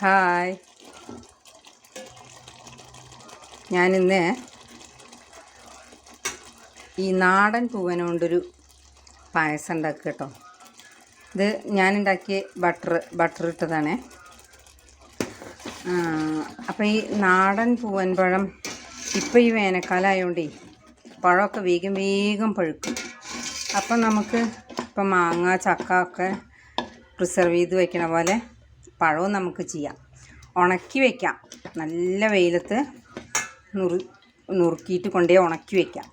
Hi. ഞാനിന്ന് ഈ നാടൻ പൂവന കൊണ്ടൊരു പായസം ഉണ്ടാക്കുക കേട്ടോ. ഇത് ഞാനുണ്ടാക്കിയ ബട്ടർ ബട്ടർ ഇട്ടതാണ്. അപ്പോൾ ഈ നാടൻ പൂവൻ പഴം ഇപ്പോൾ ഈ വേനൽക്കാലം ആയതുകൊണ്ടേ പഴമൊക്കെ വേഗം വേഗം പഴുക്കും. അപ്പം നമുക്ക് ഇപ്പം മാങ്ങ ചക്ക ഒക്കെ പ്രിസർവ് ചെയ്ത് വയ്ക്കണ പോലെ പഴവും നമുക്ക് ചെയ്യാം. ഉണക്കി വയ്ക്കാം നല്ല വെയിലത്ത് നുറു നുറുക്കിയിട്ട് കൊണ്ടേ ഉണക്കി വയ്ക്കാം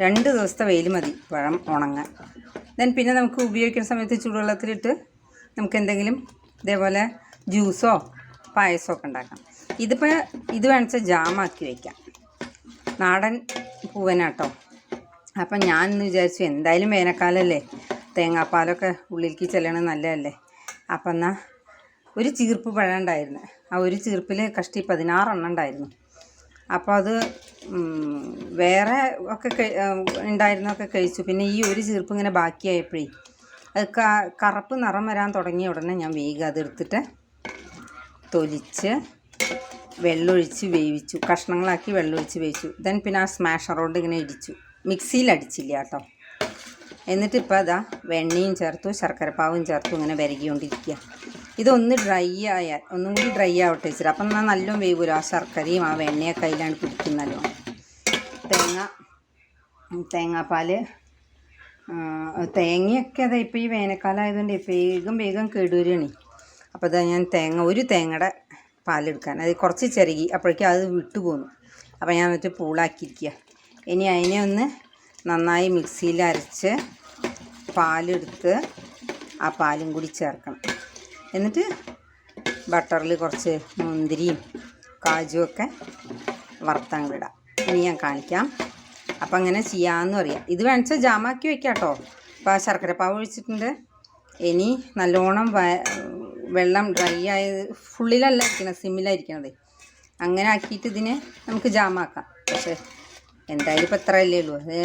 രണ്ട് ദിവസത്തെ വെയിൽ മതി പഴം ഉണങ്ങാൻ. ദെൻ പിന്നെ നമുക്ക് ഉപയോഗിക്കുന്ന സമയത്ത് ചൂടുവെള്ളത്തിലിട്ട് നമുക്ക് എന്തെങ്കിലും ഇതേപോലെ ജ്യൂസോ പായസമോ ഒക്കെ ഉണ്ടാക്കാം. ഇതിപ്പോൾ ഇത് വേണച്ച ജാമാക്കി വയ്ക്കാം നാടൻ പൂവനാട്ടോ. അപ്പം ഞാൻ ഇന്ന് വിചാരിച്ചു എന്തായാലും വേനൽക്കാലമല്ലേ തേങ്ങാപ്പാലൊക്കെ ഉള്ളിലേക്ക് ചെല്ലണത് നല്ലതല്ലേ. അപ്പം എന്നാൽ ഒരു ചീർപ്പ് പഴം ഉണ്ടായിരുന്നു ആ ഒരു ചീർപ്പിൽ കഷ്ടി പതിനാറെണ്ണം ഉണ്ടായിരുന്നു. അപ്പോൾ അത് വേറെ ഒക്കെ ഉണ്ടായിരുന്നൊക്കെ കഴിച്ചു. പിന്നെ ഈ ഒരു ചീർപ്പ് ഇങ്ങനെ ബാക്കിയായപ്പോഴേ അത് ക- കറുപ്പ് നിറം വരാൻ തുടങ്ങിയ ഉടനെ ഞാൻ വേഗം അതെടുത്തിട്ട് തൊലിച്ച് വെള്ളമൊഴിച്ച് വേവിച്ചു. കഷ്ണങ്ങളാക്കി വെള്ളമൊഴിച്ച് വേവിച്ചു. ദെൻ പിന്നെ ആ സ്മാഷർ കൊണ്ട് ഇങ്ങനെ ഇടിച്ചു. മിക്സിയിൽ അടിച്ചില്ല കേട്ടോ. എന്നിട്ട് ഇപ്പോൾ അതാ വെണ്ണയും ചേർത്തു ശർക്കരപ്പാവും ചേർത്തു ഇങ്ങനെ വിരകിക്കൊണ്ടിരിക്കുക ഇതൊന്ന് ഡ്രൈ ആയാൽ ഒന്നും കൂടി ഡ്രൈ ആവട്ടെ വെച്ചിട്ട് അപ്പം എന്നാൽ നല്ലോണം വേവൂല? ആ ശർക്കരയും ആ വെണ്ണയൊക്കെ അതിലാണ് പിടിക്കുന്നല്ലോ തേങ്ങ തേങ്ങാപ്പാൽ തേങ്ങയൊക്കെ അതാ ഇപ്പോൾ ഈ വേനൽക്കാലം ആയതുകൊണ്ട് വേഗം വേഗം കേടുവരികയാണ്. അപ്പോൾ അതാ ഞാൻ തേങ്ങ ഒരു തേങ്ങയുടെ പാലെടുക്കാൻ. അത് കുറച്ച് ചിരകി അപ്പോഴേക്കും അത് വിട്ടു പോന്നു. അപ്പോൾ ഞാൻ എന്നിട്ട് പൂളാക്കിയിരിക്കുക. ഇനി അതിനെ ഒന്ന് നന്നായി മിക്സിയിൽ അരച്ച് പാലെടുത്ത് ആ പാലും കൂടി ചേർക്കണം. എന്നിട്ട് ബട്ടറിൽ കുറച്ച് മുന്തിരിയും കാജുമൊക്കെ വിടാം ഇനി ഞാൻ കാണിക്കാം. അപ്പം അങ്ങനെ ചെയ്യാമെന്ന് പറയാം. ഇത് വേണിച്ചാൽ ജാമാക്കി വെക്കാം കേട്ടോ അപ്പോൾ ശർക്കര പാവ് ഒഴിച്ചിട്ടുണ്ട്. ഇനി നല്ലോണം വെള്ളം ഡ്രൈ ആയത് ഫുള്ളിലല്ല ഇരിക്കണത് സിമ്മിലായിരിക്കണത് അങ്ങനെ ആക്കിയിട്ട് ഇതിനെ നമുക്ക് ജാമാക്കാം. പക്ഷേ എന്തായാലും ഇപ്പോൾ എത്ര അല്ലേ ഉള്ളൂ. അത്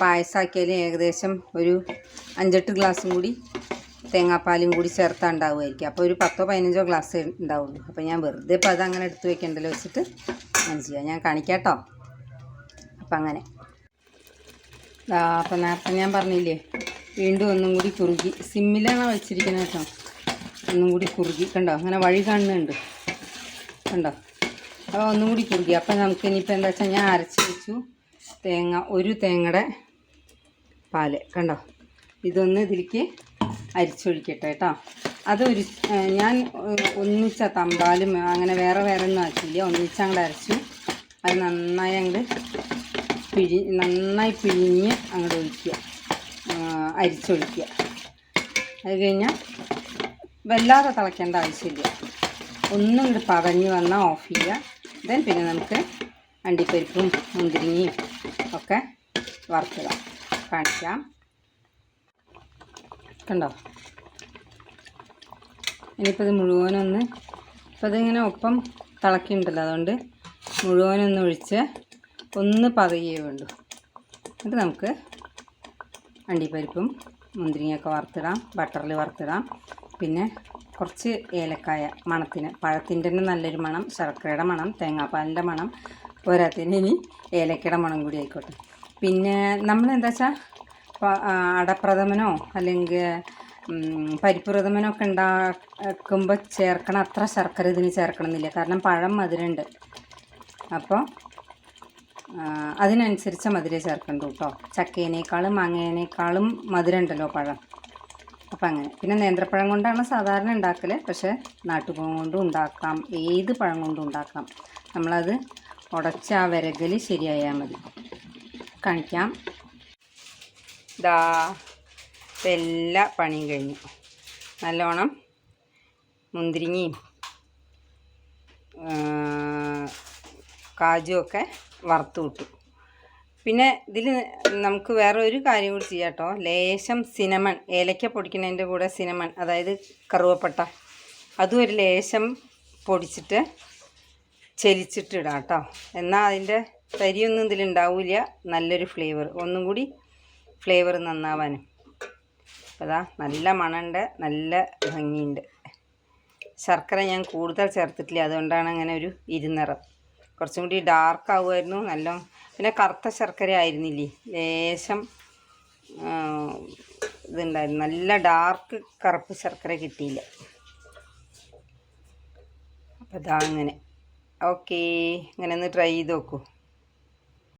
പായസമാക്കിയാലും ഏകദേശം ഒരു അഞ്ചെട്ട് ഗ്ലാസും കൂടി തേങ്ങാപ്പാലും കൂടി ചേർത്താൽ ഉണ്ടാവുമായിരിക്കും. അപ്പോൾ ഒരു പത്തോ പതിനഞ്ചോ ഗ്ലാസ് ഉണ്ടാവുള്ളൂ. അപ്പോൾ ഞാൻ വെറുതെ ഇപ്പോൾ അതങ്ങനെ എടുത്ത് വെക്കണ്ടല്ലോ വെച്ചിട്ട് അങ്ങനെ ചെയ്യാം. ഞാൻ കാണിക്കാട്ടോ അപ്പം അങ്ങനെ. അപ്പം നേരത്തെ ഞാൻ പറഞ്ഞില്ലേ വീണ്ടും ഒന്നും കൂടി കുറുകി. സിമ്മിലാണ് വെച്ചിരിക്കുന്നത് കേട്ടോ? ഒന്നും കൂടി കുറുകി. കണ്ടോ? അങ്ങനെ വഴി കാണുന്നുണ്ട്. കണ്ടോ? അപ്പോൾ ഒന്നും കൂടി കുറുകി. അപ്പം നമുക്ക് ഇനിയിപ്പോൾ എന്താ വെച്ചാൽ ഞാൻ അരച്ച് വെച്ചു തേങ്ങ ഒരു തേങ്ങയുടെ പാൽ. കണ്ടോ? ഇതൊന്ന് ഇതിലേക്ക് അരിച്ചൊഴിക്കട്ടെ കേട്ടോ അതൊരു ഒരു ഞാൻ ഒന്നിച്ച തമ്പാലും അങ്ങനെ വേറെ വേറെ ഒന്നും ആക്കിയില്ല. ഒന്നിച്ച് അങ്ങോട്ട് അരച്ചു. അത് നന്നായി അങ്ങോട്ട് പിഴി നന്നായി പിഴിഞ്ഞ് അങ്ങോട്ട് ഒഴിക്കുക. അരിച്ചൊഴിക്കുക. അത് കഴിഞ്ഞാൽ വല്ലാതെ തിളയ്ക്കേണ്ട ആവശ്യമില്ല. ഒന്നും ഇങ്ങോട്ട് പതഞ്ഞ് വന്നാൽ ഓഫ് ചെയ്യുക. ദെൻ പിന്നെ നമുക്ക് അണ്ടിപ്പരിപ്പും മുന്തിരിങ്ങയും ഒക്കെ വറുത്തിടാം കാണിക്കാം. കണ്ടോ? ഇനിയിപ്പോൾ ഇത് മുഴുവനൊന്ന് ഇപ്പോൾ ഇതിങ്ങനെ ഒപ്പം തിളക്കിയിട്ടുണ്ടല്ലോ അതുകൊണ്ട് മുഴുവനൊന്ന് ഒഴിച്ച് ഒന്ന് പതയേ വേണ്ടു എന്നിട്ട് നമുക്ക് അണ്ടിപ്പരിപ്പും മുന്തിരിങ്ങയൊക്കെ വറുത്തിടാം ബട്ടറിൽ വറുത്തിടാം. പിന്നെ കുറച്ച് ഏലക്കായ മണത്തിന് പഴത്തിന്റെ തന്നെ നല്ലൊരു മണം ശർക്കരയുടെ മണം തേങ്ങാപ്പാലിന്റെ മണം പോരാത്തതിന് ഇനി ഏലക്കയുടെ മണം കൂടി ആയിക്കോട്ടെ. പിന്നെ നമ്മൾ എന്താ വെച്ചാൽ അടപ്രഥമനോ അല്ലെങ്കിൽ പരിപ്പ് ഒക്കെ ഉണ്ടാക്കുമ്പോൾ ചേർക്കണം അത്ര ശർക്കര ഇതിന് ചേർക്കണമെന്നില്ല കാരണം പഴം മധുരമുണ്ട് അപ്പോൾ അതിനനുസരിച്ച് മധുരം ചേർക്കണ്ടു കേട്ടോ ചക്കേനേക്കാളും മാങ്ങേനേക്കാളും മധുരം ഉണ്ടല്ലോ പഴം. അപ്പം അങ്ങനെ. പിന്നെ നേന്ത്രപ്പഴം കൊണ്ടാണ് സാധാരണ ഉണ്ടാക്കൽ പക്ഷേ നാട്ടുപഴം കൊണ്ടും ഉണ്ടാക്കാം. ഏത് പഴം കൊണ്ടും ഉണ്ടാക്കാം. നമ്മളത് ഉടച്ച ആ വിരകൽ ശരിയായാൽ മതി. കാണിക്കാം. ഇപ്പം എല്ലാ പണിയും കഴിഞ്ഞു. നല്ലോണം മുന്തിരിങ്ങയും കാജുമൊക്കെ വറുത്ത് വിട്ടു പിന്നെ ഇതിൽ നമുക്ക് വേറെ ഒരു കാര്യം കൂടി ചെയ്യാം കേട്ടോ. ലേശം സിനമൺ ഏലക്ക പൊടിക്കുന്നതിന്റെ കൂടെ സിനമൺ അതായത് കറുവപ്പട്ട അതും ഒരു ലേശം പൊടിച്ചിട്ട് ചെലിച്ചിട്ടിടാം കേട്ടോ. എന്നാൽ അതിന്റെ തരിയൊന്നും ഇതിലുണ്ടാവില്ല. നല്ലൊരു ഫ്ലേവർ. ഒന്നും കൂടി ഫ്ലേവർ നന്നാവാനും അപ്പോൾ അതാ നല്ല മണമുണ്ട് നല്ല ഭംഗിയുണ്ട്. ശർക്കര ഞാൻ കൂടുതൽ ചേർത്തിട്ടില്ല അതുകൊണ്ടാണ് അങ്ങനെ ഒരു ഇരുനിറം. കുറച്ചും കൂടി ഡാർക്ക് ആവുമായിരുന്നു നല്ല പിന്നെ കറുത്ത ശർക്കര ആയിരുന്നില്ലേ? ലേശം ഇതുണ്ടായിരുന്നു. നല്ല ഡാർക്ക് കറുപ്പ് ശർക്കര കിട്ടിയില്ല. അപ്പോൾ ഇതാ അങ്ങനെ. ഓക്കേ ഇങ്ങനെ ഒന്ന് ട്രൈ ചെയ്ത് നോക്കൂ.